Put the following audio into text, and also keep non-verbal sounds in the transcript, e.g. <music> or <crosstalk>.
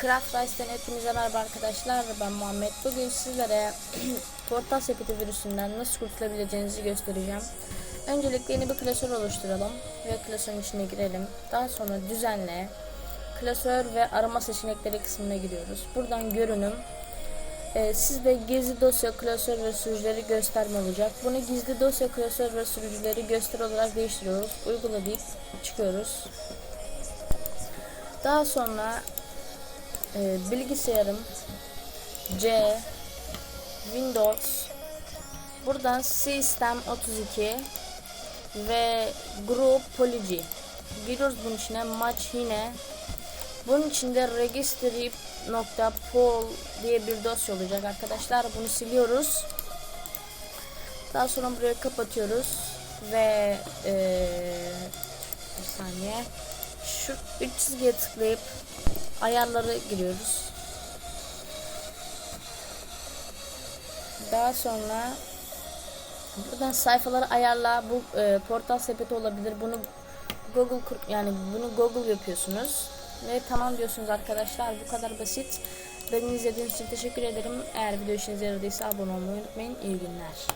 Craft Rice'den hepinize merhaba arkadaşlar. Ben Muhammed. Bugün sizlere <clears throat> portal sepeti virüsünden nasıl kurtulabileceğinizi göstereceğim. Öncelikle yeni bir klasör oluşturalım ve klasörün içine girelim. Daha sonra düzenle, klasör ve arama seçenekleri kısmına giriyoruz. Buradan görünüm, ee, sizde gizli dosya, klasör ve sürücüleri gösterme olacak. Bunu gizli dosya, klasör ve sürücüleri göster olarak değiştiriyoruz. Uygula deyip çıkıyoruz. Daha sonra e, bilgisayarım C Windows buradan System 32 ve Group Polyg giriyoruz bunun içine maç yine. Bunun içinde registry.pol diye bir dosya olacak arkadaşlar. Bunu siliyoruz. Daha sonra burayı kapatıyoruz ve e, bir saniye. Şu üç çizgiye tıklayıp ayarları giriyoruz. Daha sonra buradan sayfaları ayarla bu e, portal sepeti olabilir. Bunu Google yani bunu Google yapıyorsunuz ve tamam diyorsunuz arkadaşlar. Bu kadar basit. Beni izlediğiniz için teşekkür ederim. Eğer video işinize yaradıysa abone olmayı unutmayın. İyi günler.